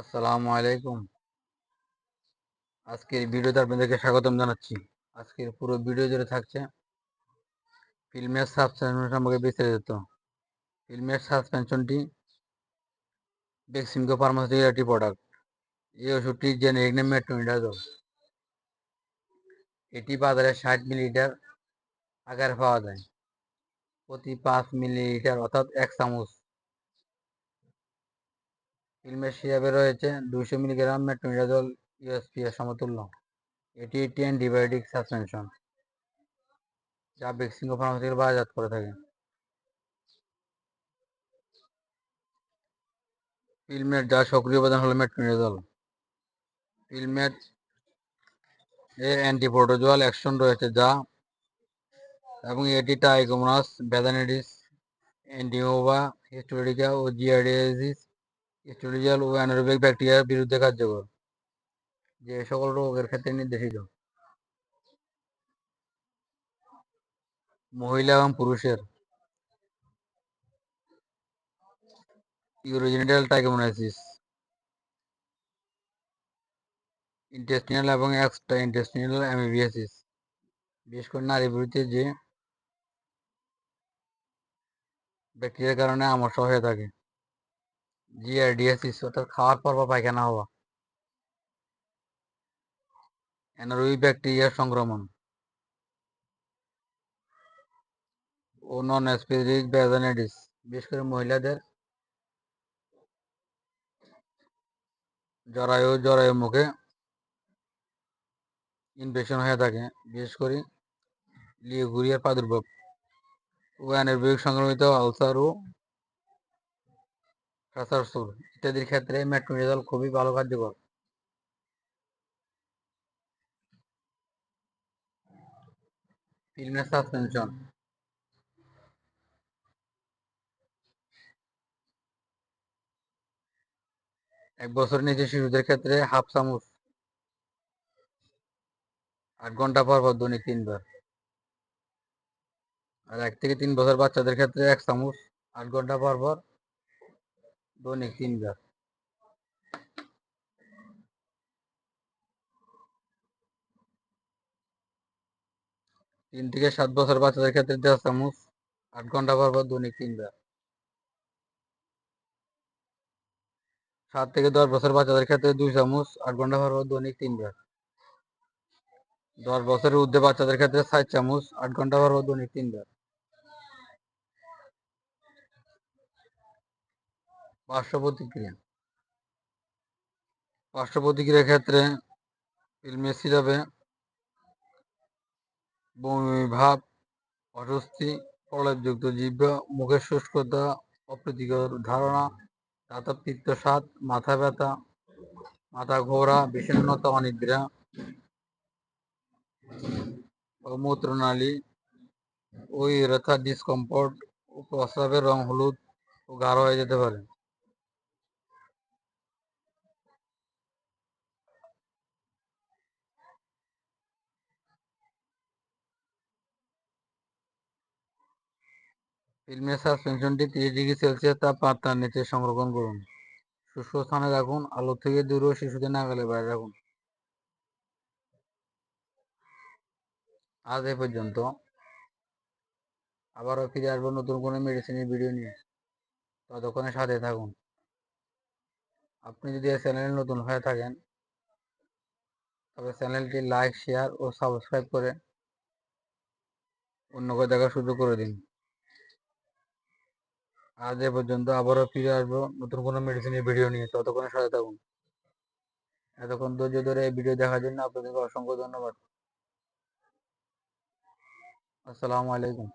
আসসালামু আলাইকুম। আজকের ভিডিওতে আপনাদেরকে স্বাগতম জানাচ্ছি। আজকের পুরো ভিডিও জুড়ে থাকছে ফিল্মের সাসপেনশন সম্পর্কে বিস্তারিত। ফিল্মের সাসপেনশনটি বেক্সিমকো ফার্মাসিউটিক্যাল একটি প্রোডাক্ট এই ওষুধটির জেনেরিক নেম মেট্রোনিডাজল এটি বাজারে ষাট মিলিলিটার আকারে পাওয়া যায়। প্রতি পাঁচ মিলিলিটার অর্থাৎ এক চামচ ফিল্মের সিরাপে রয়েছে দুইশো মিলিগ্রাম মেট্রোনিডাজল ইউএসপি এর সমতুল্য। এটি একটি অ্যান্টিবায়োটিক সাসপেনশন, যা বেক্সিমকো ফার্মাসিউটিক্যাল বাজারজাত করে থাকে। ফিল্মের যা সক্রিয় উপাদান হলো মেট্রোনিডাজল ফিল্মের এ অ্যান্টিপ্রোটোজোয়াল অ্যাকশন রয়েছে যা এবং এটি টাইকোমোনাস ভ্যাদানিডিস অ্যান্টিওভা হিস্টোরিকা ও জিআরডিএসিস হিস্টোরিজাল ও অ্যানারোবিক ব্যাকটেরিয়ার বিরুদ্ধে কার্যকর। যে সকল রোগের ক্ষেত্রে নির্দেশিত। মহিলা এবং পুরুষের। ইউরোজেনিটাল টাইকোমোনাইসিস ইন্টেস্টিনাল এবং এক্সট্রা ইন্টেস্টিনাল অ্যামিবিয়াসিস বিশেষ করে নারী বিরুদ্ধে যে ব্যাকটেরিয়ার কারণে আমসা হয়ে থাকে। খাওয়ার পায়খানা হওয়া। ব্যাকটেরিয়ার সংক্রমণ। ও নন মহিলাদের। জরায়ু জরায়ু মুখে ইনফেকশন হয়ে থাকে, বিশেষ করে লিওগুরিয়ার প্রাদুর্ভাব। ও অ্যানারোবিক সংক্রমিত আলসার ও প্রেসারসুর ইত্যাদির ক্ষেত্রে মেট্রোনিডাল খুবই ভালো কার্যকর। সাসপেনশন। এক বছর নিচে শিশুদের ক্ষেত্রে হাফ চামচ। আট ঘণ্টা পর পর দৈনিক তিনবার। আর এক থেকে তিন বছর বাচ্চাদের ক্ষেত্রে এক চামচ আট ঘণ্টা পর পর দৈনিক তিনবার তিন থেকে সাত বছর বাচ্চাদের ক্ষেত্রে দেড় চামচ, আট ঘণ্টা পর দৈনিক তিনবার সাত থেকে দশ বছর বাচ্চাদের ক্ষেত্রে দুই চামচ, আট ঘণ্টা পর দৈনিক তিনবার দশ বছরের ঊর্ধ্বে বাচ্চাদের ক্ষেত্রে ষাট চামচ, আট ঘণ্টা পর দৈনিক তিনবার পার্শ্ব প্রতিক্রিয়া পার্শ্ব প্রতিক্রিয়ার ক্ষেত্রে ফিল্মের সিরাপে বমি ভাব অস্বস্তি, প্রলেপযুক্ত জিহ্ব মুখের শুষ্কতা, অপ্রীতিকর ধারণা দাঁততৃপ্ত স্বাদ, মাথা ব্যথা, মাথা ঘোরা, বিষণ্ণতা, অনিদ্রা মূত্রনালী ও ইরেথা ডিসকমফোর্ট প্রস্রাবের রং হলুদ ও গাঢ় হয়ে যেতে পারে। ফিল্মের সাসপেনশনটি তিরিশ ডিগ্রি সেলসিয়াস তাপমাত্রার নিচে সংরক্ষণ করুন। শুষ্ক স্থানে রাখুন, আলো থেকে দূরে শিশুদের নাগালে বাইরে রাখুন। আজ এ পর্যন্ত। আবারও ফিরে আসব নতুন কোনো মেডিসিনের ভিডিও নিয়ে। ততক্ষণে সাথে থাকুন। আপনি যদি এই চ্যানেলে নতুন হয়ে থাকেন, তবে চ্যানেলটি লাইক শেয়ার ও সাবস্ক্রাইব করে অন্যকে দেখার সুযোগ করে দিন। আজ এ পর্যন্ত আবারও ফিরে আসব নতুন কোনো মেডিসিনের ভিডিও নিয়ে। ততক্ষণে সাথে থাকুন। এতক্ষণ ধৈর্য ধরে এই ভিডিও দেখার জন্য আপনাদেরকে অসংখ্য ধন্যবাদ। আসসালামু আলাইকুম।